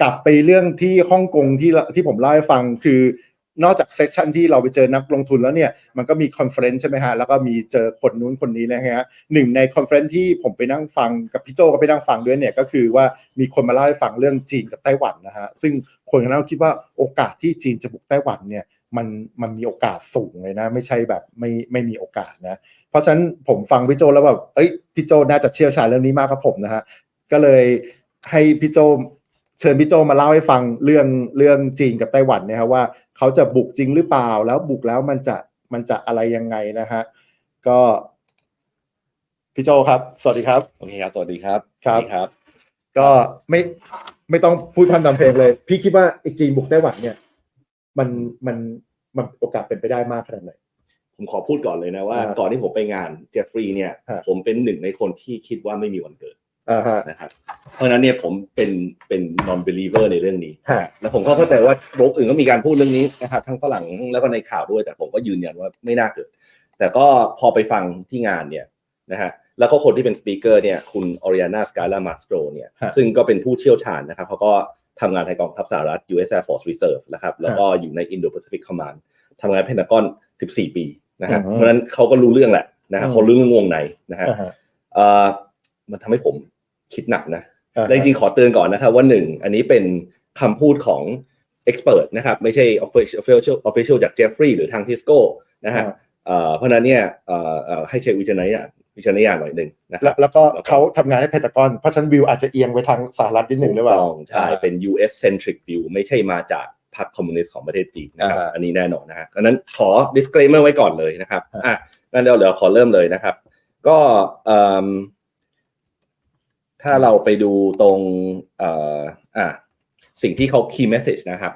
กลับไปเรื่องที่ฮ่องกงที่ที่ผมเล่าให้ฟังคือนอกจากเซสชันที่เราไปเจอนักลงทุนแล้วเนี่ยมันก็มีคอนเฟรนซ์ใช่ไหมฮะแล้วก็มีเจอคนนู้นคนนี้นะฮะหนึ่งในคอนเฟรนซ์ที่ผมไปนั่งฟังกับพี่โจก็ไปนั่งฟังด้วยเนี่ยก็คือว่ามีคนมาเล่าให้ฟังเรื่องจีนกับไต้หวันนะฮะซึ่งคนก็น่าคิดว่าโอกาสที่จีนจะบุกไต้หวันเนี่ยมันมันมีโอกาสสูงเลยนะ ไม่ใช่แบบไม่ไม่มีโอกาสนะเพราะฉะนั้นผมฟังพี่โจแล้วแบบเอ้ยพี่โจน่าจะเชี่ยวชาญเรื่องนี้มากครับผมนะฮะก็เลยให้พี่โจ เชิญพี่โจมาเล่าให้ฟังเรื่องเรื่องจีนกับไต้หวันนะครับว่าเขาจะบุกจริงหรือเปล่า แล้วบุกแล้วมันจะมันจะอะไรยังไงนะฮะก็พี่โจครับ สวัสดีครับโอเคครับสวัสดีครับครับสวัสดีครับ ก็ไม่ไม่ต้องพูดพันทำเพลงเลย พี่คิดว่าไอ้จีนบุกไต้หวันเนี่ย มันมันมันโอกาสเป็นไปได้มากขนาดไหนผมขอพูดก่อนเลยนะว่าอ่าก่อนที่ผมไปงานเจฟฟรีย์เนี่ยฮะผมเป็นหนึ่งในคนที่คิดว่าไม่มีวันเกิด อ่าฮะนะครับเพราะฉะนั้นเนี่ยผมเป็นเป็น non believer ในเรื่องนี้ ฮะแล้วผมก็เข้าใจว่าโบล็อกอื่นก็มีการพูดเรื่องนี้นะครับทั้งฝรั่งแล้วก็ในข่าวด้วย แต่ผมก็ยืนยันว่าไม่น่าเกิด แต่ก็พอไปฟังที่งานเนี่ยนะฮะแล้วก็คนที่เป็นสปีกเกอร์เนี่ยคุณออริ a นาสกาลามาสโตรเนี่ยฮะ ซึ่งก็เป็นผู้เชี่ยวชาญนะครับเขาก็ทำงานในกองทัพสหรัฐ US Air Force Reserve นะครับแล้วก็อยู่ใน Indo-Pacific Command ทำงานเพนทากอน14 ปีนะฮะอืมเพราะฉะนั้นเขาก็รู้เรื่องแหละนะฮะอืม เขารู้เรื่องวงในนะฮะ อ่าฮะ เอ่อมันทำให้ผม คิดหนักนะอ่าฮะและจริงๆขอเตือนก่อนนะครับว่าหนึ่งอันนี้เป็นคำพูดของ expert นะครับไม่ใช่ official official official จาก Jeffrey หรือทาง Tisco นะฮะอ่าเอ่อเพราะฉะนั้นเนี่ยเอ่อเอ่อให้ใช้วิจารณญาณวิจารณญาณหน่อยหนึ่งนะคแล้รัวบแล้วก็เขาทำงานให้เพนทากอนเพราะฉะนันวิวอาจจะเอียงไปทางสหรัฐนิดหนึ่งหรือเปล่าถูกต้องใช่ เป็น US centric view ไม่ใช่มาจากพรรคคอมมิวนิสต์ของประเทศจีนนะครับอ่าอันนี้แน่นอนนะฮะดังนั้นขอ disclaimer ไว้ก่อนเลยนะครับอ่าอะงั้นเดี๋ยวเดี๋ยวขอเริ่มเลยนะครับ ก็เอิ่ม ถ้าเราไปดูตรงเอ่ออะสิ่งที่เขา key message นะครับ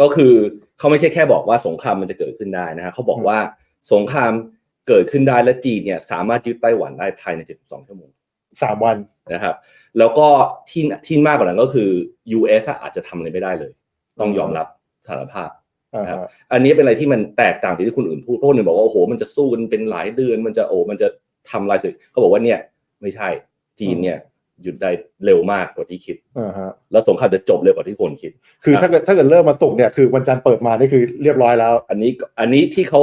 ก็คือเขาไม่ใช่แค่บอกว่าสงครามมันจะเกิดขึ้นได้นะฮะเขาบอกว่าสงครามเกิดขึ้นได้และจีนเนี่ยสามารถยึดไต้หวันได้ภายใน 72 ชั่วโมงสามวันนะครับ แล้วก็ที่ที่มากกว่านั้นก็คือ US อะอาจจะทำอะไรไม่ได้เลย ต้องยอมรับสารภาพอ่าครับฮะอันนี้เป็นอะไรที่มันแตกต่างจากที่คนอื่นพูดเพราะคนอื่นบอกว่าโอ้โหมันจะสู้กันเป็นหลายเดือนมันจะโอ้มันจะทำลายสิเขาบอกว่าเนี่ยไม่ใช่จีนเนี่ย หยุดได้เร็วมากกว่าที่คิด อ่าฮะ แล้วสงครามจะจบเร็วกว่าที่คนคิด คือครับถ้าเกิดถ้าเกิดเริ่มมาตุกเนี่ยคือวันจันทร์เปิดมานี่คือเรียบร้อยแล้วอันนี้อันนี้ที่เขา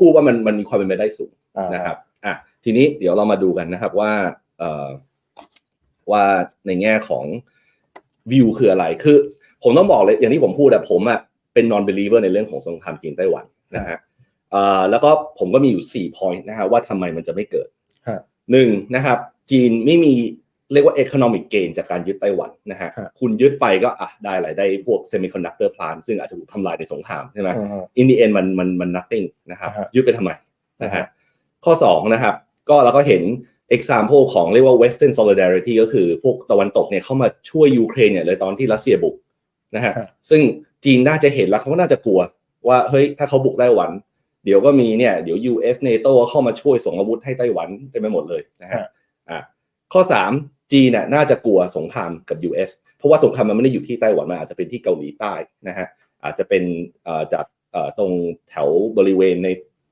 พูดว่ามันมันมีความเป็นไปได้สูงอ่านะครับอะทีนี้เดี๋ยวเรามาดูกันนะครับว่าเอ่อว่าในแง่ของวิวคืออะไรคือ ผมต้องบอกเลยอย่างที่ผมพูดอะผมอะเป็น non believer ในเรื่องของสงครามจีนไต้หวันนะฮะเอ่อแล้วก็ผมก็มีอยู่4 point นะฮะว่าทำไมมันจะไม่เกิดฮะ หนึ่งนะครับ จีนไม่มี เรียกว่า economic gain จากการยึดไต้หวันนะฮะฮะ คุณยึดไปก็อะได้อะไรได้พวก semiconductor plant ซึ่งอาจจะถูกทำลายในสงครามใช่ไหมอ่าฮะ in the end มันมันมัน nothing นะครับอ่าฮะยึดไปทำไมนะอ่าฮะฮะข้อ2นะครับก็เราก็เห็น example ของเรียกว่า western solidarity ก็คือพวกตะวันตกเนี่ยเข้ามาช่วยยูเครนเนี่ยเลยตอนที่รัสเซียบุกนะฮะฮะซึ่งจีนน่าจะเห็นแล้วเขาก็น่าจะกลัว ว่าเฮ้ยถ้าเขาบุกไต้หวัน เดี๋ยวก็มีเนี่ยเดี๋ยว US NATO เข้ามาช่วยส่งอาวุธให้ไต้หวันเต็มไปหมดเลยนะฮะฮะอะข้อ3 จีนน่ะน่าจะกลัวสงครามกับ US เพราะว่าสงครามมันไม่ได้อยู่ที่ไต้หวันมันอาจจะเป็นที่เกาหลีใต้นะฮะอาจจะเป็นเอ่อจากเอ่อตรงแถวบริเวณใน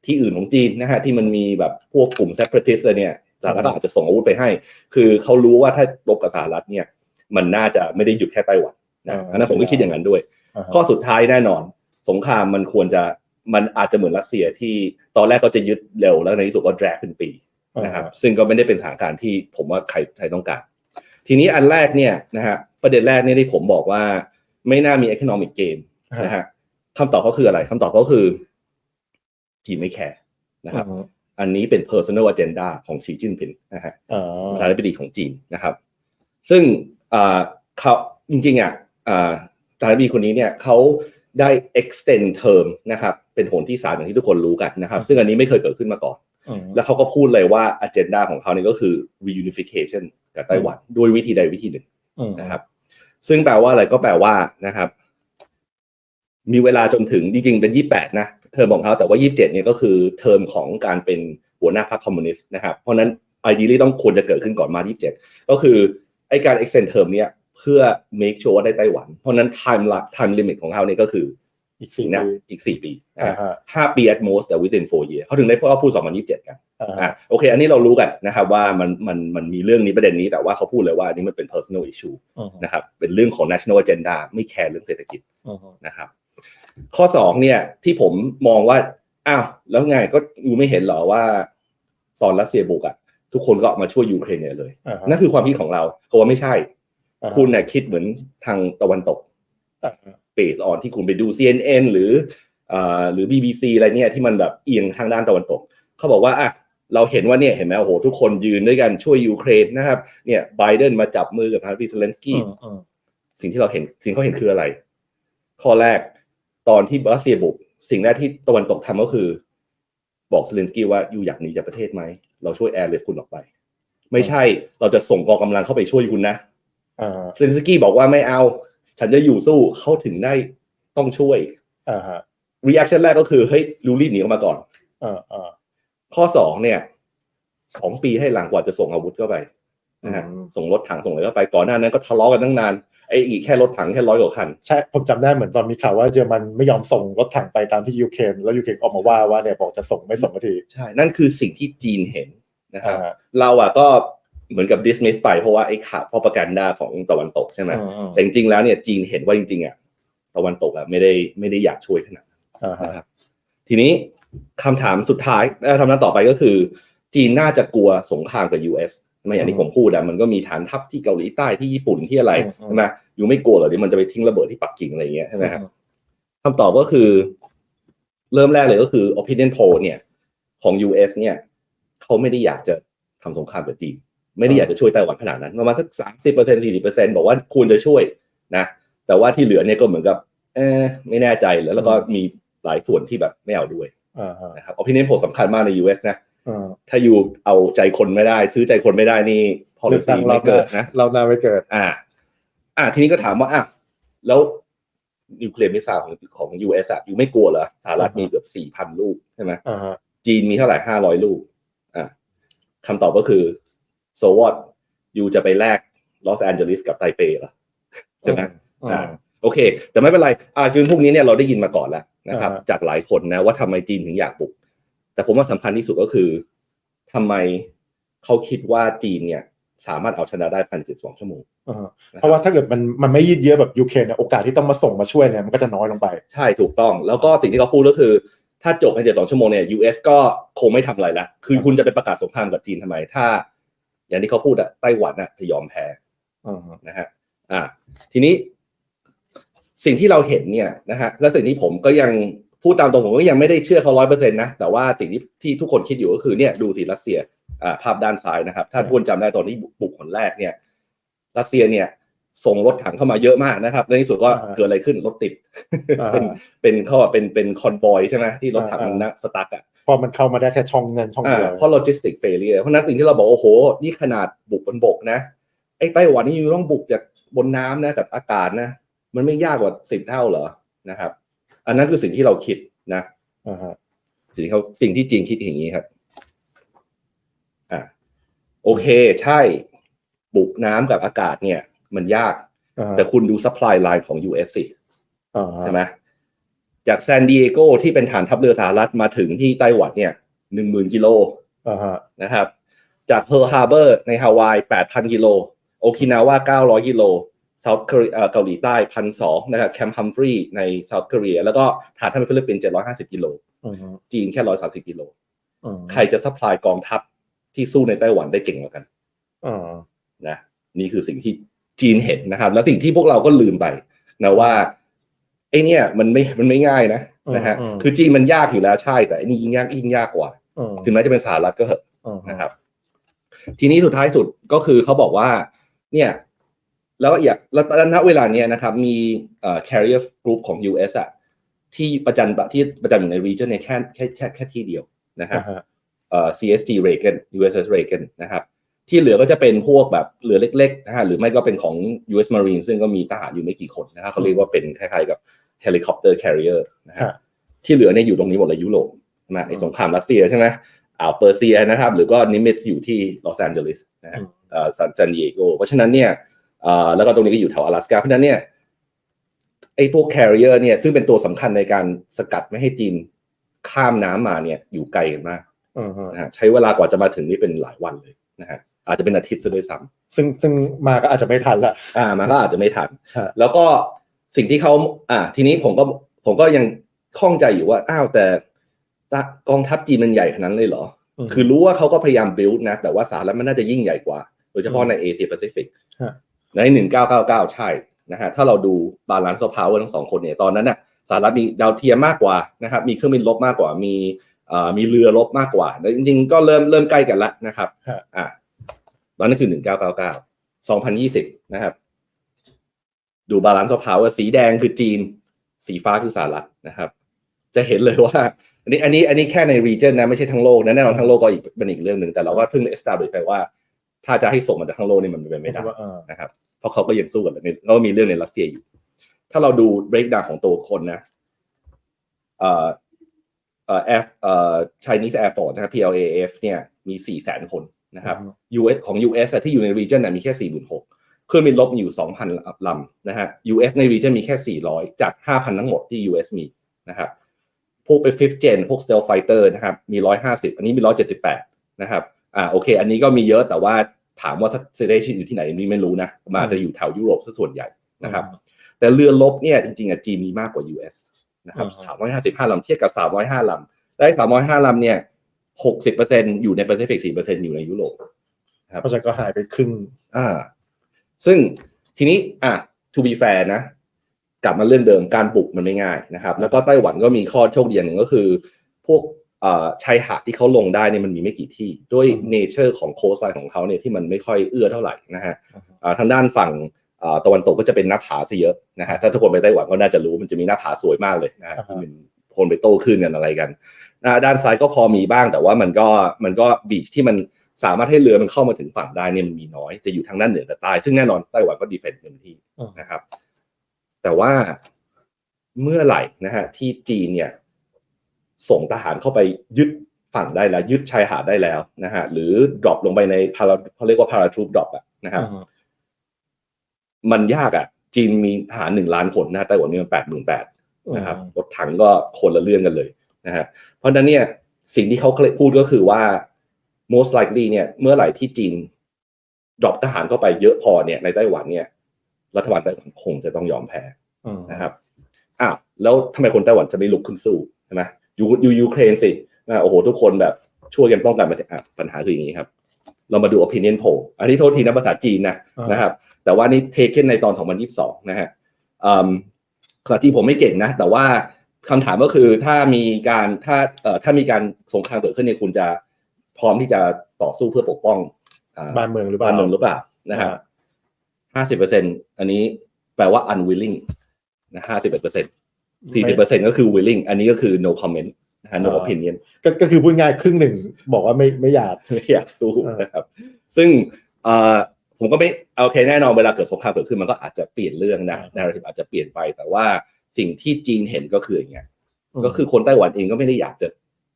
ที่อื่นของจีนนะฮะที่มันมีแบบพวกกลุ่ม separatist อะไรเนี่ยสหรัฐอาจจะส่งอาวุธไปให้ คือเขารู้ว่าถ้ารบกับสหรัฐเนี่ยมันน่าจะไม่ได้หยุดแค่ไต้หวันนะอ่าอันนั้นผมก็คิดอย่างนั้นด้วยอ่าฮะข้อสุดท้ายแน่นอน สงครามมันควรจะมันอาจจะเหมือนรัสเซียที่ตอนแรกก็จะยึดเร็วแล้วในที่สุดก็แดรกเป็นปี นะครับซึ่งก็ไม่ได้เป็นสถานการณ์ที่ผมว่าใครใครต้องการ ทีนี้อันแรกเนี่ยนะฮะประเด็นแรกเนี่ยที่ผมบอกว่า ไม่น่ามี economic gain นะฮะคำตอบก็คืออะไรคำตอบก็คือจีนไม่แคร์นะครับอ่าฮะอันนี้เป็น personal agenda ของสีจิ้นผิงนะฮะอ่าประธานาธิบดีของจีนนะครับ ซึ่งอ่าเขาจริงๆอะอ่าประธานาธิบดีคนนี้เนี่ยเขาได้ extend term นะครับ เป็นหนที่สามอย่างที่ทุกคนรู้กันนะครับ ซึ่งอันนี้ไม่เคยเกิดขึ้นมาก่อนอืม แล้วเขาก็พูดเลยว่า agenda ของเขาเนี่ยก็คือ reunification กับไต้หวันด้วยวิธีใดวิธีหนึ่งอืมนะครับ ซึ่งแปลว่าอะไรก็แปลว่านะครับ มีเวลาจนถึงจริงๆเป็น28นะเทอมของเขาแต่ว่า27เนี่ยก็คือเทอมของการเป็นหัวหน้าพรรคคอมมิวนิสต์นะครับ เพราะฉะนั้น ideally ต้องควรจะเกิดขึ้นก่อนมา27ก็คือไอการ extend term เนี่ยเพื่อ make sure ว่าได้ไต้หวัน เพราะฉะนั้น time la- time limit ของเขาเนี่ยก็คือ อีกสี่นะปี อีก4ปีนะอ่าฮะฮะ ห้าปี at most แต่ within four year เขาถึงได้เพราะว่าพูด2027กัน อ่าอะโอเค อันนี้เรารู้กันนะครับว่ามันมันมันมีเรื่องนี้ประเด็นนี้แต่ว่าเขาพูดเลยว่าอันนี้มันเป็น personal issue อืมนะครับเป็นเรื่องของ national agenda ไม่แคร์เรื่องเศรษฐกิจอืมนะครับ ข้อสองเนี่ยที่ผมมองว่าอ้าวแล้วไงก็ยูไม่เห็นเหรอว่า ตอนรัสเซียบุกอะทุกคนก็ออกมาช่วยยูเครนเนี่ยเลยอ่าฮะนั่นคือความคิดของเราเขาว่าไม่ใช่ อ่าฮะคุณเนี่ยคิดเหมือนทางตะวันตก อ่าฮะ เบสออนที่คุณไปดู CNN หรืออ่าหรือ BBC อะไรเนี่ยที่มันแบบเอียงทางด้านตะวันตก เขาบอกว่าอะเราเห็นว่าเนี่ยเห็นไหมโอ้โหทุกคนยืนด้วยกันช่วยยูเครนนะครับเนี่ยไบเดนมาจับมือกับทางพี่เซเลนสกี้อืมอืมสิ่งที่เราเห็นสิ่งที่เขาเห็นคืออะไร ข้อแรกตอนที่รัสเซียบุก สิ่งแรกที่ตะวันตกทำก็คือ บอกเซเลนสกี้ว่าอยู่อยากหนีจากประเทศไหม เราช่วยแอร์เลฟคุณออกไป ไม่ใช่เราจะส่งกองกำลังเข้าไปช่วยคุณนะอ่าเซเลนสกี้บอกว่าไม่เอา ฉันจะอยู่สู้เขาถึงได้ต้องช่วยอ่าฮะรีแอคชั่นแรกก็คือเฮ้ยรู้รีบหนีออกมาก่อนอ่าอ่าข้อสองเนี่ยสองปีให้หลังกว่าจะส่งอาวุธเข้าไปนะฮะอืมส่งรถถังส่งอะไรเข้าไปก่อนหน้านั้นก็ทะเลาะกันตั้งนานไอ้อีกแค่รถถังแค่ร้อยกว่าคันใช่ผมจำได้เหมือนตอนมีข่าวว่าเยอรมันไม่ยอมส่งรถถังไปตามที่ยูเครนแล้วยูเครนออกมาว่าว่าเนี่ยบอกจะส่งไม่ส่งสักทีใช่นั่นคือสิ่งที่จีนเห็นนะครับอ่าเราอะก็ เหมือนกับ dismiss ไปเพราะว่าไอ้ข่าวพอประกันดาของตะวันตกใช่ไหมอืมอืมแต่จริงๆแล้วเนี่ยจีนเห็นว่าจริงๆอะตะวันตกอะไม่ได้ไม่ได้อยากช่วยขนาดนั้นอ่าฮะนะครับทีนี้คำถามสุดท้ายเอ่อคำถามต่อไปก็คือ จีนน่าจะกลัวสงครามกับ US ไม่อย่างที่ผมพูดอะมันก็มีฐานทัพที่เกาหลีใต้ที่ญี่ปุ่นที่อะไรใช่ไหมอยู่ไม่กลัวเหรอเดี๋ยวมันจะไปทิ้งระเบิดที่ปักกิ่งอะไรอย่างเงี้ยใช่ไหมครับคำตอบก็คือ เริ่มแรกเลยก็คือ opinion poll เนี่ย ของ US เนี่ยเขาไม่ได้อยากจะทำสงครามกับจีน ไม่ได้อยากจะช่วยไต้หวันขนาดนั้นประมาณสักสามสิบเปอร์เซ็นสี่สิบเปอร์เซ็นบอกว่าควรจะช่วยนะ แต่ว่าที่เหลือเนี่ยก็เหมือนกับ เออไม่แน่ใจแล้วแล้วก็มีหลายส่วนที่แบบไม่เอาด้วยอ่าฮะนะครับ opinion poll สำคัญมากใน US นะอ่าถ้าอยู่เอาใจคนไม่ได้ ซื้อใจคนไม่ได้นี่เลือก policy ตั้งรอไม่บหเกิน้าดนะรอบหน้าไม่เกิด อ่า อ่า ทีนี้ก็ถามว่าอะแล้วนิวเคลียร์มิสไซล์ของของ US อะอยู่ไม่กลัวเหรอสหรัฐอ่าฮะมีเกือบสี่พันลูกใช่ไหมอ่าฮะจีนมีเท่าไหร่ห้าร้อยลูก อ่าคำตอบก็คือ so what ยูจะไปแลกลอสแอนเจลิสกับไทเปเหรอใช่ไหมอ่าอ่าโอเค แต่ไม่เป็นไรอ่าคือพวกนี้เนี่ยเราได้ยินมาก่อนแล้วนะครับอ่าฮะจากหลายคนนะว่าทำไมจีนถึงอยากบุก แต่ผมว่าสำคัญที่สุดก็คือทำไมเขาคิดว่าจีนเนี่ย สามารถเอาชนะได้ภายในสองชั่วโมงอ่านะเพคบราะว่าถ้าเกิดมันมันไม่ยืดเยื้อแบบยูเครนเนี่ยโอกาสที่ต้องมาส่งมาช่วยเนี่ยมันก็จะน้อยลงไป ใช่ถูกต้อง แล้วก็สิ่งที่เขาพูดก็คือ ถ้าจบภายในสองชั่วโมงเนี่ย US ก็คงไม่ทำอะไรละคือคุณจะไปประกาศสงครามกับจีนทำไม ถ้า อย่างที่เขาพูดอะไต้หวันอะจะยอมแพ้อ่าฮะนะฮะอ่า ทีนี้ สิ่งที่เราเห็นเนี่ยนะฮะและสิ่งที่ผมก็ยังพูดตามตรงผมก็ยังไม่ได้เชื่อเขาร้อยเปอร์เซ็นต์นะแต่ว่าสิ่งที่ที่ทุกคนคิดอยู่ก็คือเนี่ยดูสิรัสเซียอ่าภาพด้านซ้ายนะครับ ถ้าทุกคนจำได้ตอนที่บุกคนแรกเนี่ย รัสเซียเนี่ย ส่งรถถังเข้ามาเยอะมากนะครับในที่สุดก็เกิดอะไรขึ้นรถติดอ่าเป็นเป็นเขาบอกเป็นเป็นคอนบอยใช่ไหมที่รถถังอ่ามันนะสตั๊กอะเพราะมันเข้ามาได้แค่ช่องนั้นช่องอ่าเดียวเพราะโลจิสติกเฟล u r e เพราะฉะนั้นสิ่งที่เราบอกโอ้โห นี่ขนาดบุกบนบกนะไอ้ไต้หวันนี่ยังต้องบุกจากบนน้ำนะกับอากาศนะ มันไม่ยากกว่าสิบเท่าเหรอนะครับ อันนั้นคือสิ่งที่เราคิดนะอ่าฮะสิ่งที่เขาสิ่งที่จีนคิดอย่างนี้ครับอ่าโอเค ใช่ บุกน้ำกับอากาศเนี่ย มันยากอ่าฮะแต่คุณดู supply line ของ US สิอ่าฮะใช่ไหมจากซานดิเอโกที่เป็นฐานทัพเรือสหรัฐมาถึงที่ไต้หวันเนี่ยหนึ่งหมื่นกิโลอ่าฮะนะครับ จากเ e อร์ฮาร์เบอร์ในฮาวายแปดพันกิโลโอกินาวาเก้าร้อยกิโลเซาท์เกาหลีใต้พันสองนะครับแคมป์ฮัมฟรีในเซาท์เกาหลีแล้วก็ฐานทัพฟิลิปปินส์เจ็ดร้อยห้าสิบกิโลอืมฮึจีนแค่ร้อยสามสิบกิโลอืมใครจะซัพพลายกองทัพที่สู้ในไต้หวันได้เก่งกว่ากันอ่านะนี่คือสิ่งที่ จีนเห็นนะครับ แล้วสิ่งที่พวกเราก็ลืมไปนะว่าไอเนี่ยมันไม่มันไม่ง่ายนะนะฮะคือจีนมันยากอยู่แล้วใช่ แต่อันนี้ยิ่งยากยิ่งยากกว่าอืมถึงแม้จะเป็นสหรัฐก็เหอะอืมฮึนะครับ ทีนี้สุดท้ายสุดก็คือเขาบอกว่า เนี่ย แล้วอยากแล้วตอนณเวลาเนี้ยนะครับ มีเอ่อ carrier group ของ US อะที่ประจันที่ประจำอยู่ใน region เนี่ยแค่แค่แค่แค่ที่เดียวนะครับอ่าฮะเอ่อ CST Reagan USS Reagan นะครับ ที่เหลือก็จะเป็นพวกแบบเหลือเล็กๆนะฮะหรือไม่ก็เป็นของ US Marine ซึ่งก็มีทหารอยู่ไม่กี่คนนะฮะเขาเรียกว่าเป็นคล้ายๆกับ helicopter carrier นะฮะ ฮะ ที่เหลือเนี่ยอยู่ตรงนี้หมดเลยยุโรปนะไอ้ อืม สงครามรัสเซียใช่ไหมอ่าวเปอร์เซียนะครับ หรือก็นิมิตอยู่ที่ลอสแอนเจลิสนะฮะ อืม เอ่อซานซานดิเอโกเพราะฉะนั้นเนี่ยเอ่อแล้วก็ตรงนี้ก็อยู่แถว阿拉斯加เพราะฉะนั้นเนี่ยไอ้พวก carrier เนี่ยซึ่งเป็นตัวสำคัญในการสกัดไม่ให้จีนข้ามน้ำมาเนี่ยอยู่ไกลกันมาก อ่าฮะ นะฮะใช้เวลากว่าจะมาถึงนี่เป็นหลายวันเลยนะฮะ อาจจะเป็นอาทิตย์ซะด้วยซ้ำซึ่งซึ่งมาก็อาจจะไม่ทันละ อ่ามันก็อาจจะไม่ทัน ฮะ แล้วก็สิ่งที่เขาอ่า ทีนี้ผมก็ผมก็ยังข้องใจอยู่ว่าอ้าวแต่กองทัพจีนมันใหญ่ขนาดนั้นเลยเหรอ ม คือรู้ว่าเขาก็พยายาม build นะ แต่ว่าสหรัฐมันน่าจะยิ่งใหญ่กว่า โดยเฉพาะในเอเชียแปซิฟิกฮะ ในหนึ่งเก้าเก้าเก้าใช่นะฮะถ้าเราดูบาลานซ์ of power ทั้งสองคนเนี่ยตอนนั้นน่ะสหรัฐมีดาวเทียมมากกว่านะครับมีเครื่องบินรบมากกว่ามีเอ่อมีเรือรบมากกว่าแล้วจริงๆ ก็เริ่มเริ่มใกล้กันละนะครับฮะ อ่า ตอนนั้นคือหนึ่งเก้าเก้าเก้าสองพันยี่สิบนะครับ ดูบาลานซ์ of power สีแดงคือจีน สีฟ้าคือสหรัฐนะครับ จะเห็นเลยว่า อันนี้อันนี้อันนี้แค่ใน region นะไม่ใช่ทั้งโลกนะแน่นอนทั้งโลกก็อีกเป็นอีกเรื่องหนึ่งแต่เราก็เพิ่ง establish ไปว่า ถ้าจะให้ส่งมาจากทั้งโลกนี่มันเป็นไปไม่ได้ว่าเออนะครับเพราะเขาก็ยังสู้กันเลยแล้วก็มีเรื่องในรัสเซียอยู่ ถ้าเราดู breakdown ของตัวคนนะเอ่อเอ่อ F เอ่อ Chinese Air Force นะครับ PLAF เนี่ยมี4แสนคน นะครับ US ของ US อะที่อยู่ใน region น่ะมีแค่ 46,000เครื่องบินรบมีอยู่ 2,000ลำนะฮะ US ใน region มีแค่ 400 จาก 5,000 ทั้งหมดที่ US มีนะครับพวกไป fifth gen พวก stealth fighter นะครับมี 150 อันนี้มี 178 นะครับอ่าโอเค อันนี้ก็มีเยอะแต่ว่าถามว่า station อยู่ที่ไหนนี่ไม่รู้นะมาจะอยู่แถวยุโรปซะส่วนใหญ่นะครับ แต่เรือรบเนี่ยจริงๆอะจีนมีมากกว่า US นะครับอ่า355ลำเทียบกับ 305ลำได้305ลำเนี่ย 60%อยู่ในแปซิฟิก4%อยู่ในยุโรปเพราะฉะนั้นก็หายไปครึ่งอ่า ซึ่งทีนี้อะ to be fair นะ กลับมาเรื่องเดิมการบุกมันไม่ง่ายนะครับ แล้วก็ไต้หวันก็มีข้อโชคดีอย่างหนึ่งก็คือ พวกเอ่อชายหาดที่เขาลงได้เนี่ยมันมีไม่กี่ที่ ด้วยอืมเนเจอร์ของโคสไลน์ของเขาเนี่ยที่มันไม่ค่อยเอื้อเท่าไหร่นะฮะอือฮึอ่าทางด้านฝั่งอ่าตะวันตกก็จะเป็นหน้าผาซะเยอะนะฮะถ้าทุกคนไปไต้หวันก็น่าจะรู้มันจะมีหน้าผาสวยมากเลยนะฮะอ่าฮะที่มัน คนไปโต้ขึ้นกันอะไรกันอ่าด้านซ้ายก็พอมีบ้างแต่ว่ามันก็มันก็บีชที่มันสามารถให้เรือมันเข้ามาถึงฝั่งได้เนี่ยมันมีน้อยจะอยู่ทางด้านเหนือกับใต้ซึ่งแน่นอนไต้หวันก็ดีเฟนต์เต็มที่อืมนะครับ แต่ว่าเมื่อไหร่นะฮะที่จีนเนี่ย ส่งทหารเข้าไปยึดฝั่งได้แล้ว ยึดชายหาดได้แล้วนะฮะหรือ drop ลงไปในพาราเขาเรียกว่า paratroop drop อะนะครับอืมมันยากอะจีนมีทหารหนึ่งล้านคนนะไต้หวันมีมันแปดหมื่นแปด นะครับรถถังก็คนละเรื่องกันเลยนะฮะเพราะฉะนั้นเนี่ยสิ่งที่เขาพูดก็คือว่า most likely เนี่ยเมื่อไหร่ที่จีน drop ทหารเข้าไปเยอะพอเนี่ยในไต้หวันเนี่ย รัฐบาลไต้หวันคงจะต้องยอมแพ้อืมนะครับอ้าวแล้วทำไมคนไต้หวันจะไม่ลุกขึ้นสู้ใช่ไหมยูยูยูเครนสิอ่าโอ้โหทุกคนแบบช่วยกันป้องกันประเทศอะปัญหาคืออย่างนี้ครับ เรามาดู opinion poll อันนี้โทษทีนะภาษาจีนนะอ่านนะครับ แต่ว่านี่เทคขึ้นในตอน 2022 นะฮะ อืมภาษาจีนผมไม่เก่งนะ แต่ว่าคำถามก็คือถ้ามีการถ้าเอ่อถ้ามีการสงครามเกิดขึ้นเนี่ยคุณจะพร้อมที่จะต่อสู้เพื่อปกป้องอ่าบ้านเมืองหรือเปล่าบ้านเมืองหรือเปล่านะครับห้าสิบเปอร์เซ็นอันนี้แปลว่า unwilling นะห้าสิบเอ็ดเปอร์เซ็นสี่สิบเปอร์เซ็นก็คือ willing อันนี้ก็คือ no comment นะฮะ no อ่า opinion ก็ก็คือพูดง่ายครึ่งหนึ่งบอกว่าไม่ไม่อยากไม่อยากสู้อ่านนะครับซึ่งเอ่อ ผมก็ไม่โอเคแน่นอนเวลาเกิดสงครามเกิดขึ้นมันก็อาจจะเปลี่ยนเรื่องนะ narrative อาจจะเปลี่ยนไปแต่ว่าสิ่งที่จีนเห็นก็คืออย่างเงี้ยก็คือคนไต้หวันเองก็ไม่ได้อยากจะ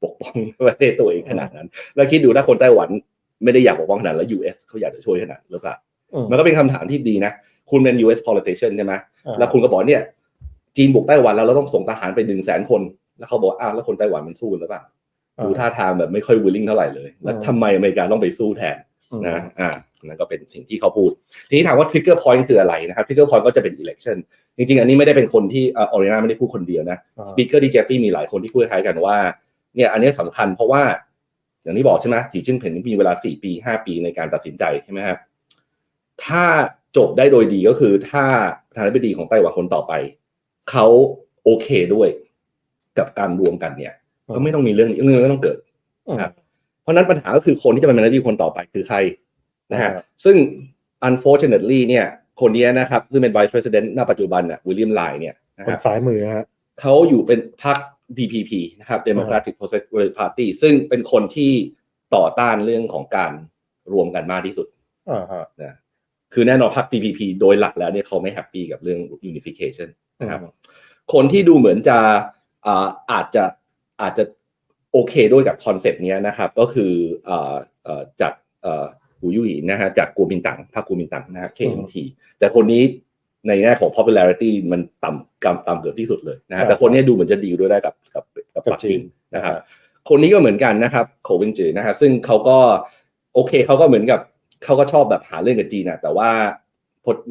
ปกป้องประเทศตัวเองขนาดนั้น แล้วคิดดูถ้าคนไต้หวันไม่ได้อยากปกป้องขนาดนั้นแล้ว US เขาอยากจะช่วยขนาดนั้นหรือเปล่ามมันก็เป็นคำถามที่ดีนะ คุณเป็น US politician ใช่ไหมอ่าแล้วคุณก็บอกเนี่ย จีนบุกไต้หวันแล้วเราต้องส่งทหารไปหนึ่งแสนคน แล้วเขาบอกว่าอ้าวแล้วคนไต้หวันมันสู้หรือเปล่าดูท่าทางแบบไม่ค่อย willing เท่าไหร่เลย แล้วทำไมอเมริกาต้องไปสู้แทนอืมนะอ่า นั่นก็เป็นสิ่งที่เขาพูด ทีนี้ถามว่า trigger point คืออะไรนะครับ trigger point ก็จะเป็น election จริงๆ อันนี้ไม่ได้เป็นคนที่เอ่อออรินาไม่ได้พูดคนเดียวนะอ่าสปีกเกอร์ดีเจฟฟี่มีหลายคนที่พูดคล้ายกันว่าเนี่ยอันนี้สำคัญเพราะว่า อย่างที่บอกใช่ไหมสีจิ้นผิงมีเวลาสี่ปีห้าปีในการตัดสินใจใช่ไหมครับถ้าจบได้โดยดีก็คือถ้าประธานาธิบดีของไต้หวันคนต่อไป เขาโอเคด้วยกับการรวมกันเนี่ย ก็ไม่ต้องมีเรื่องนี้เรื่องนี้ไม่ต้องเกิดอืมครับเพราะฉะนั้นปัญหาก็คือคนที่จะเป็นประธานาธิบดีคนต่อไปคือใคร นะฮะอ่าซึ่ง unfortunately เนี่ยคนนี้นะครับซึ่งเป็น vice president ณปัจจุบันน่ะวิลเลียมไลน์เนี่ยนะคนฮะซ้ายมือฮะเขาอยู่เป็นพรรค DPP นะครับ Democratic Progressive Party ซึ่งเป็นคนที่ต่อต้านเรื่องของการรวมกันมากที่สุดอ่าฮะนะคือแน่นอนพรรค DPP โดยหลักแล้วเนี่ยเขาไม่แฮปปี้กับเรื่อง unification นะครับคนที่ดูเหมือนจะอ่าอาจจะอาจจะโอเคด้วยกับคอนเซปต์นี้ยนะครับ ก็คืออ่าเอ่อจากเอ่อ หูยุยนะฮะจากกูมินตังพรรคกูมินตังนะฮะ KMT แต่คนนี้ในแง่ของ popularity มันต่ำกำต่ำเกือบที่สุดเลยนะฮะแต่คนนี้ดูเหมือนจะดีลด้วยได้กับกับกับกับปักจีกิ่นงนะครับคนนี้ก็เหมือนกันนะครับโควินจือนะฮะซึ่งเขาก็โอเคเขาก็เหมือนกับเขาก็ชอบแบบหาเรื่องกับจีนนะแต่ว่า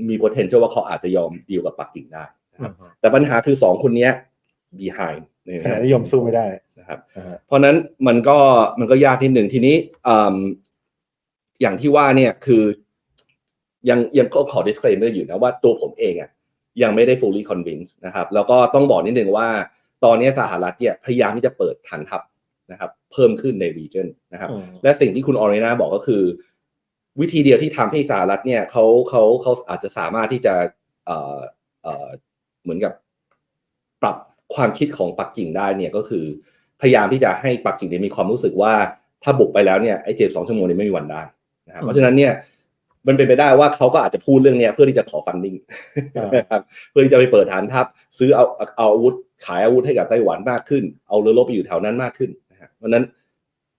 มี potential ว่าเขาอาจจะยอมดีลกับปักกิ่งได้นะครับแต่ปัญหาคือสองคนเนี้ย behind นะขฮะณะนิยมสู้ไม่ได้นะครับนะฮะเพราะฉะนั้นมันก็มันก็ยากนิดหนึ่งทีนี้ อืมอย่างที่ว่าเนี่ยคือยังยังก็ขอ disclaimer อยู่นะว่าตัวผมเองอะยังไม่ได้ fully convinced นะครับ แล้วก็ต้องบอกนิดนึงว่า ตอนนี้สหรัฐเนี่ยพยายามที่จะเปิดฐานทัพนะครับ เพิ่มขึ้นใน region นะครับอืมและสิ่งที่คุณออเรนาบอกก็คือ วิธีเดียวที่ทำให้สหรัฐเนี่ยเขาเขาเขาอาจจะสามารถที่จะเอ่อเอ่อเหมือนกับปรับความคิดของปักกิ่งได้เนี่ยก็คือพยายามที่จะให้ปักกิ่งเนี่ยมีความรู้สึกว่าถ้าบุกไปแล้วเนี่ยไอ้เจ็ดสองชั่วโมงเนี่ยไม่มีวันได้ นะครับอืมเพราะฉะนั้นเนี่ยมันเป็นไปได้ว่าเขาก็อาจจะพูดเรื่องเนี้ยเพื่อที่จะขอฟันดิ้งอ่านนะครับเพื่อที่จะไปเปิดฐานทัพ ซื้อเอาเอาอาวุธขายอาวุธให้กับไต้หวันมากขึ้น เอาเรือรบไปอยู่แถวนั้นมากขึ้นนะฮะเพราะฉะนั้น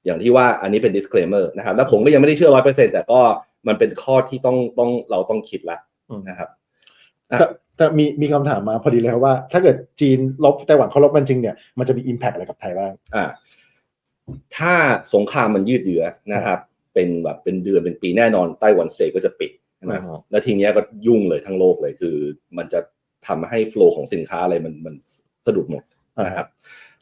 อย่างที่ว่าอันนี้เป็น disclaimer นะครับแล้วผมก็ยังไม่ได้เชื่อร้อยเปอร์เซ็นแต่ก็มันเป็นข้อที่ต้องต้องเราต้องคิดละอืมนะครับแต่แต่มีมีคำถามมาพอดีเลยครับว่า ถ้าเกิดจีนลบไต้หวันเขาลบกันจริงเนี่ยมันจะมี impact อะไรกับไทยบ้างอ่าถ้าสงครามมันยืดเยื้อนะครับ เป็นแบบเป็นเดือนเป็นปีแน่นอนไต้หวันสเตทก็จะปิดใช่ไหมอ่าแล้วทีเนี้ยก็ยุ่งเลยทั้งโลกเลยคือ มันจะทำให้โฟล์ของสินค้าอะไรมันมันสะดุดหมดนะครับ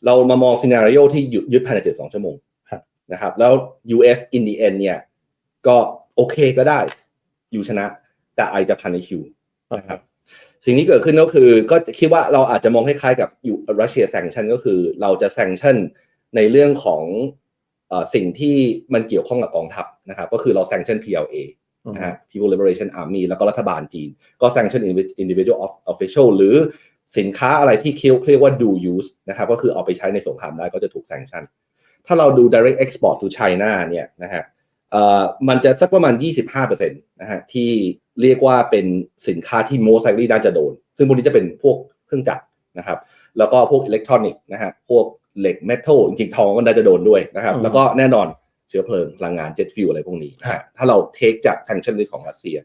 เรามามองซีนารีโอที่ยึดยึดภายใน72ชั่วโมงครับนะครับแล้ว US in the end เนี่ยก็โอเคก็ได้อยู่ชนะ แต่ไอจะพันในคิวนะครับสิ่งที่เกิดขึ้นก็คือก็คิดว่าเราอาจจะมองคล้ายๆกับอยู่รัสเซียแซงชันก็คือ เราจะแซงชันในเรื่องของเอ่อ สิ่งที่มันเกี่ยวข้องกับกองทัพนะครับก็คือเราแซงชัน PLA นะฮะ People Liberation Army แล้วก็รัฐบาลจีน ก็ sanction individual of- official หรือสินค้าอะไรที่เรียกว่า do use นะครับก็คือเอาไปใช้ในสงครามได้ก็จะถูก sanction ถ้าเราดู direct export to China เนี่ยนะฮะเอ่อมันจะสักประมาณ 25%นะฮะที่เรียกว่าเป็นสินค้าที่ most likely น่าจะโดน ซึ่งพวกนี้จะเป็นพวกเครื่องจักรนะครับ แล้วก็พวกอิเล็กทรอนิกส์นะฮะ พวก เหล็กเมทัลจริงๆทองก็น่าจะโดนด้วยนะครับอืมแล้วก็แน่นอนเชื้อเพลิงพลังงานเจ็ตฟิวอะไรพวกนี้นะฮะถ้าเราเทคจาก sanction list ของรัสเซีย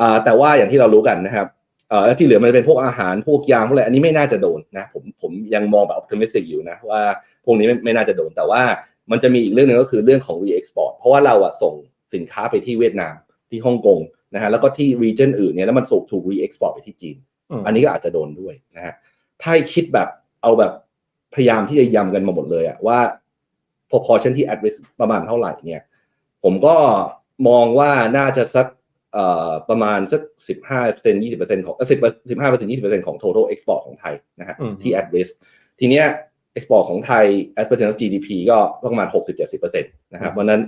อ่าแต่ว่าอย่างที่เรารู้กันนะครับเอ่อแล้วที่เหลือมันเป็นพวกอาหารพวกยางพวกอะไรอันนี้ไม่น่าจะโดนนะผมผมยังมองแบบ optimistic อยู่นะว่าพวกนี้ไม่ไม่น่าจะโดน แต่ว่ามันจะมีอีกเรื่องหนึงก็คือเรื่องของ re-export เพราะว่าเราอะส่งสินค้าไปที่เวียดนามที่ฮ่องกงนะฮะแล้วก็ที่ region อื่นเนี่ยแล้วมันส่งถูก re-export ไปที่จีนมอันนี้ก็อาจจะโดนด้วยนะฮะถ้าให้คิดแบบเอาแบบ พยายามที่จะยำกันมาหมดเลยอะว่า proportion ที่ at risk ประมาณเท่าไหร่เนี่ย ผมก็มองว่าน่าจะสักเอ่อประมาณสักสิบห้าเปอร์เซ็นยี่สิบเปอร์เซ็นของสิบสิบห้าเปอร์เซ็นยี่สิบเปอร์เซ็นของ total export ของไทยนะฮะอืมที่ at risk ทีเนี้ย export ของไทย as percent of GDP ก็ประมาณหกสิบเจ็ดสิบเปอร์เซ็นต์นะครับวันนั้น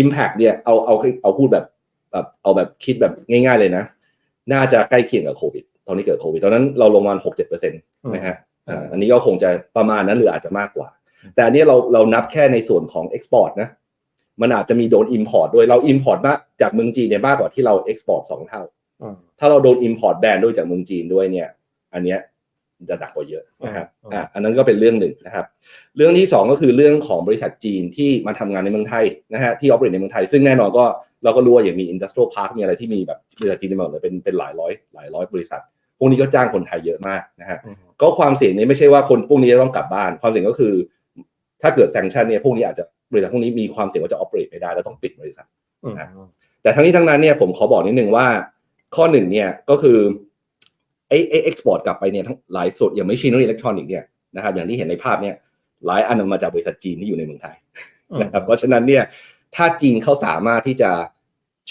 impact เนี่ยเอาเอาเอาพูดแบบแบบเอาแบบคิดแบบง่ายๆเลยนะ น่าจะใกล้เคียงกับโควิด ตอนนี้เกิดโควิด ตอนนั้นเราลงมาหกเจ็ดเปอร์เซ็นต์นะฮะ อ่าอันนี้ก็คงจะประมาณนั้นหรืออาจจะมากกว่า แต่อันนี้เราเรานับแค่ในส่วนของ Export นะมันอาจจะมีโดน Import ด้วยเรา Import มากจากเมืองจีนเนี่ยมากกว่าที่เรา Export สองเท่าอืมถ้าเราโดน Import แบนด้วยจากเมืองจีนด้วยเนี่ย อันเนี้ยจะหนักกว่าเยอะนะครับอืมอ่าอันนั้นก็เป็นเรื่องหนึ่งนะครับ เรื่องที่สองก็คือเรื่องของบริษัทจีนที่มาทำงานในเมืองไทยนะฮะที่ operate ในเมืองไทย ซึ่งแน่นอนก็เราก็รู้ว่าอย่างมี industrial park มีอะไรที่มีแบบบริษัทจีนในเมืองเลยเป็นเป็นหลายร้อยหลายร้อยบริษัทพ วกนี้ก็จ้างคนไทยเยอะมากนะฮะอืมก็ความเสี่ยงนี้ไม่ใช่ว่าคนพวกนี้จะต้องกลับบ้าน ความเสี่ยงก็คือ ถ้าเกิดแซงชันเนี่ยพวกนี้อาจจะบริษัทพวกนี้มีความเสี่ยงว่าจะ operate ไม่ได้แล้วต้องปิดบริษัทอืมแต่ทั้งนี้ทั้งนั้นเนี่ยผมขอบอกนิดนึงว่า ข้อหนึ่งเนี่ยก็คือไอ้ไอ้ export กลับไปเนี่ยทั้งหลายส่วนอย่างไม่ชินอิเล็กทรอนิกส์เนี่ยนะครับอย่างที่เห็นในภาพเนี่ยหลายอันมันมาจากบริษัทจีนที่อยู่ในเมืองไทยนะครับเพราะฉะนั้นเนี่ยถ้าจีนเขาสามารถที่จะ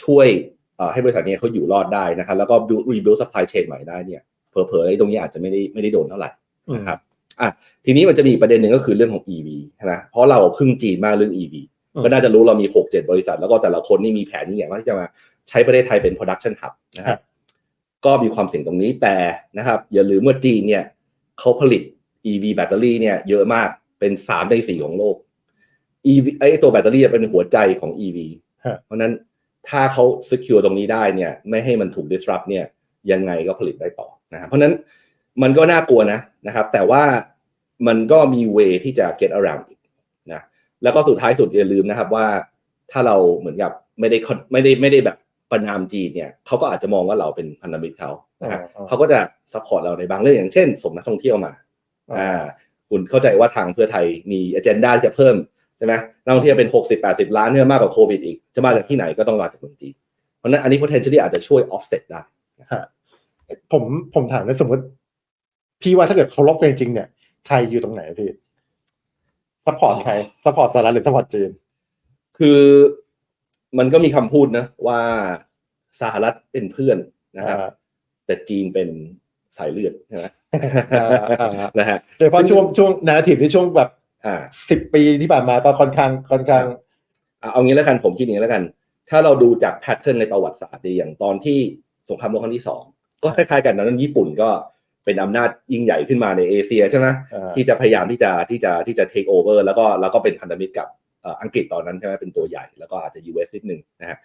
ช่วยเอ่อ ให้บริษัทเนี้เขาอยู่รอดได้นะครับแล้วก็ build- rebuild supply chain ใหม่ได้เนี่ยเผลอๆไอ้ตรงนี้อาจจะไม่ได้ไม่ได้โดนเท่าไหร่นะครับอะทีนี้มันจะมีอีกประเด็นหนึ่งก็คือเรื่องของ EV ใช่ไหมเพราะเราพึ่งจีนมากเรื่อง EV อืมก็น่าจะรู้เรามี6 7บริษัท แล้วก็แต่ละคนนี่มีแผนยิ่งใหญ่มากที่จะมาใช้ประเทศไทยเป็น production hub นะคครัรับบก็มีความเสี่ยงตรงนี้แต่นะครับ อย่าลืมว่าจีนเนี่ยเขาผลิต EV แบตเตอรี่เนี่ยเยอะมากเป็น3ใน4ของโลก EV ไอ้ตัวแบตเตอรี่เป็นหัวใจของ EV ฮะเพราะฉะนั้น ถ้าเขา secure ตรงนี้ได้เนี่ยไม่ให้มันถูก disrupt เนี่ยยังไงก็ผลิตได้ต่อนะครับเพราะฉะนั้นมันก็น่ากลัวนะนะครับ แต่ว่ามันก็มี way ที่จะ get around อีกนะแล้วก็สุดท้ายสุดอย่าลืมนะครับว่าถ้าเราเหมือนกับไม่ได้ con- ไม่ได้ไม่ได้แบบประนามจีนเนี่ยเขาก็อาจจะมองว่าเราเป็นพันธมิตรเขานะฮะอ่าเขาก็จะ support เราในบางเรื่องอย่างเช่นส่งนักท่องเที่ยวมาอ่าอ่าคุณเข้าใจว่าทางเพื่อไทยมี agenda ที่จะเพิ่ม ช่ไหมนักท่องเที่ยวเป็น 60 80 ล้านเนี่ยมากกว่าโควิดอีก จะมาจากที่ไหนก็ต้องมาจากเมืองจีนเพราะฉะนั้นอันนี้ potentially อาจจะช่วย offset ได้ผมผมถามเลยสมมติ พี่ว่าถ้าเกิดเขาลบกันจริงๆเนี่ยไทยอยู่ตรงไหนอะพี่ซัพพอร์ตใครซัพพอร์ตสหรัฐหรือซัพพอร์ตจีน คือมันก็มีคำพูดนะ ว่าสหรัฐเป็นเพื่อนนะครับอ่าแต่จีนเป็นสายเลือดใช่ไหมอ่าอ่านะฮะโดยเฉพาะช่วงช่วงนาทีที่ช่วงแบบ อ่าสิบปีที่ผ่านมาก็ค่อนข้างค่อนข้างเอาเอางี้แล้วกันผมคิดอย่างนี้แล้วกัน ถ้าเราดูจากแพทเทิร์นในประวัติศาสตร์ดีอย่างตอนที่สงครามโลกครั้งที่สองก็คล้ายๆกันตอนนั้นญี่ปุ่นก็เป็นอำนาจยิ่งใหญ่ขึ้นมาในเอเชียใช่ไหมอ่าที่จะพยายามที่จะที่จะที่จะ take over แล้วก็แล้วก็เป็นพันธมิตรกับเอ่ออังกฤษตอนนั้นใช่ไหมเป็นตัวใหญ่แล้วก็อาจจะ US นิดนึงนะฮะ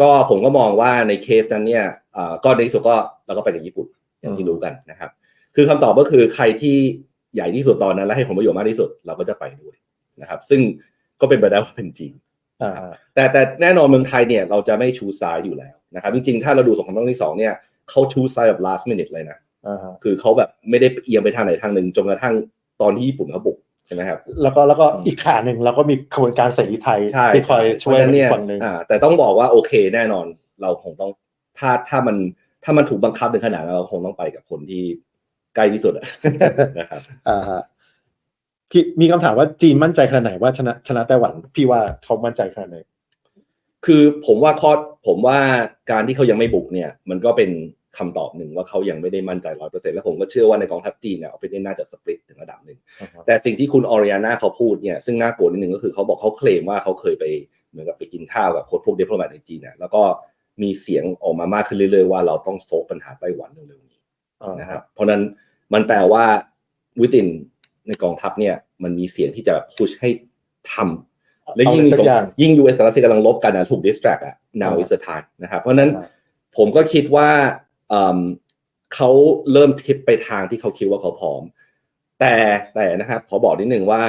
ก็ผมก็มองว่าในเคสนั้นเนี่ยเอ่อก็ในที่สุดก็เราก็ไปกับญี่ปุ่นอย่างที่รู้กันนะครับ คือคำตอบก็คือใครที่ ใหญ่ที่สุดตอนนั้นและให้ผลประโยชน์มากที่สุดเราก็จะไปด้วยนะครับ ซึ่งก็เป็นไปได้ว่าเป็นจริงอ่าแต่แต่แน่นอนเมืองไทยเนี่ยเราจะไม่ชูซ้ายอยู่แล้วนะครับ จริงๆ ถ้าเราดูสงครามโลกครั้งที่สองเนี่ยเขาชูซ้ายแบบ last minute เลยนะอ่าคือเขาแบบไม่ได้เอียงไปทางไหนทางหนึ่งจนกระทั่งตอนที่ญี่ปุ่นเขาบุกใช่ไหมครับแล้วก็แล้วก็อืมอีกขาหนึ่งเราก็มีขบวนการเสรีไทยใช่ที่คอยช่วยเพราะฉะนั้นอีเนี่ยกคนหนึ่งอ่าแต่ต้องบอกว่าโอเคแน่นอนเราคงต้องถ้าถ้ามันถ้ามันถูกบังคับในขนาดนั้นเราคงต้องไปกับคนที่ ใกล้ที่สุดอะนะครับอ่าฮะพี่มีคำถามว่าจีนมั่นใจขนาดไหนว่าชนะชนะไต้หวัน พี่ว่าเขามั่นใจขนาดไหนคือผมว่าข้อผมว่าการที่เขายังไม่บุกเนี่ย มันก็เป็นคำตอบหนึ่งว่าเขายังไม่ได้มั่นใจร้อยเปอร์เซ็นต์แล้วผมก็เชื่อว่าในกองทัพจีนเนี่ยเอาไปได้น่าจะสปริตถึงระดับหนึ่งแต่สิ่งที่คุณออริ a าน่าเขาพูดเนี่ยซึ่งน่ากลัวนิดนึงก็คือเขาบอกเขาเคลมว่าเขาเคยไปเหมือนกับไปกินข้าวกับโค้ชพวกดิปโลแมตในจีนเนี่ยแล้วก็มีเสียงออกมามากขึ้นเรื่อยๆว่าเราต้องโซฟปัญหาไต้หวันเร็วๆ นี้อ่านะครับเพราะฉะนั้นมันแปลว่าวิตินในกองทัพเนี่ยมันมีเสียงที่จะพุชให้ทำและยิ่งเอาอะไรสักอย่างยิ่ง US กับรัสเซียกำลังลบกันนะถูก distract อะ now อ่า is the time นะครับเพราะฉะนั้นอ่าผมก็คิดว่าเอิ่มเขาเริ่มทิปไปทางที่เขาคิดว่าเขาพร้อม แต่แต่นะครับขอบอกนิดนึงว่า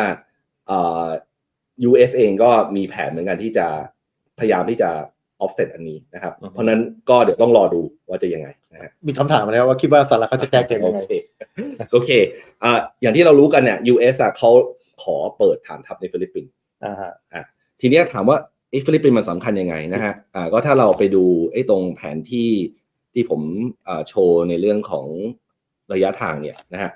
เอ่อ US เองก็มีแผนเหมือนกันที่จะพยายามที่จะ offset อันนี้นะครับอือฮึเพราะฉะนั้นก็เดี๋ยวต้องรอดูว่าจะยังไงนะฮะมีคำถามมาแล้วว่าคิดว่าสหรัฐเขาจะแก้เกมยังไงโอเคโอเคอ่าอย่างที่เรารู้กันเนี่ย US อะเขาขอเปิดฐานทัพในฟิลิปปินส์อ่าฮะทีเนี้ยถามว่าไอ้ฟิลิปปินส์มันสำคัญยังไงนะฮะอ่าก็ถ้าเราไปดูไอ้ตรงแผนที่ที่ผมอ่าโชว์ในเรื่องของระยะทางเนี่ยนะฮะ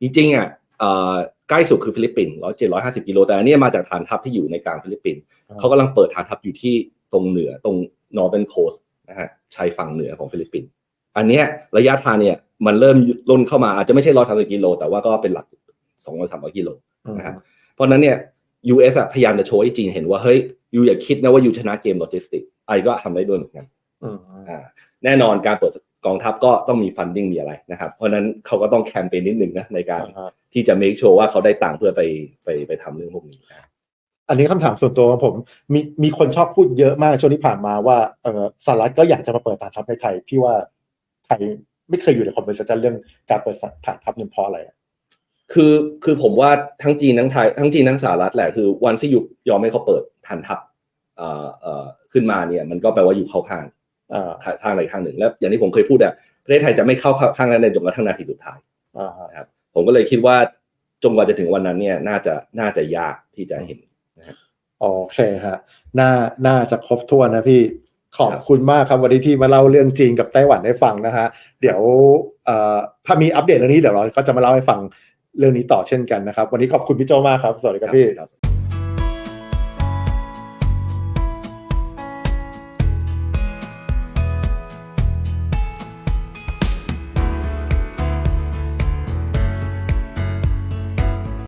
จริงๆอะอ่าใกล้สุดคือฟิลิปปินส์ร้อยเจ็ดร้อยห้าสิบกิโลแต่อันเนี้ยมาจากฐานทัพที่อยู่ในกลางฟิลิปปินส์อ่าเขากำลังเปิดฐานทัพอยู่ที่ ตรงเหนือตรง northern coast นะฮะชายฝั่งเหนือของฟิลิปปินส์อันเนี้ยระยะทางเนี่ยมันเริ่มล่นเข้ามาอาจจะไม่ใช่ร้อยสามสิบกิโล แต่ว่าก็เป็นหลักสองร้อยสามร้อยกิโลนะครับเพราะฉะนั้นเนี่ย US อะพยายามจะโชว์ให้จีนเห็นว่าเฮ้ยยูอย่าคิดนะว่ายูชนะเกมโลจิสติกไอก็ทำได้ด้วยเหมือนกันอืมอ่าแน่นอนการเปิดกองทัพก็ต้องมีฟันดิ้งมีอะไรนะครับ เพราะฉะนั้นเขาก็ต้องแคมเปญนิดนึงนะในการอ่าฮะที่จะ make sure ว่าเขาได้ตังค์เพื่อไปไปไปทำเรื่องพวกนี้นะ อันนี้คำถามส่วนตัวของผมมีมีคนชอบพูดเยอะมากช่วงที่ผ่านมาว่าเออสหรัฐก็อยากจะมาเปิดฐานทัพในไทย พี่ว่าไทยไม่เคยอยู่ในคอมเพนเซชันเรื่องการเปิดฐานทัพเนี่ยเพราะอะไรอะคือคือผมว่าทั้งจีนทั้งไทยทั้งจีนทั้งสหรัฐแหละคือวันที่ยุยอมให้เขาเปิดฐานทัพเอ่อเอ่อขึ้นมาเนี่ย มันก็แปลว่าอยู่เข้าข้างอ่าทางใดข้างหนึ่ง แล้วอย่างที่ผมเคยพูดอะประเทศไทยจะไม่เข้าข้างนั้นในจนกระทั่งนาทีสุดท้ายอ่าฮะนะครับผมก็เลยคิดว่าจนกว่าจะถึงวันนั้นเนี่ยน่าจะน่าจะยากที่จะเห็น โอเคฮะน่าน่าจะครบถ้วนนะพี่ขอบคุณมากครับวันนี้ที่มาเล่าเรื่องจีนกับไต้หวันให้ฟังนะฮะเดี๋ยวเอ่อถ้ามีอัปเดตเรื่องนี้เดี๋ยวเราก็จะมาเล่าให้ฟังเรื่องนี้ต่อเช่นกันนะครับ วันนี้ขอบคุณพี่โจมากครับ สวัสดีครับพี่ครับ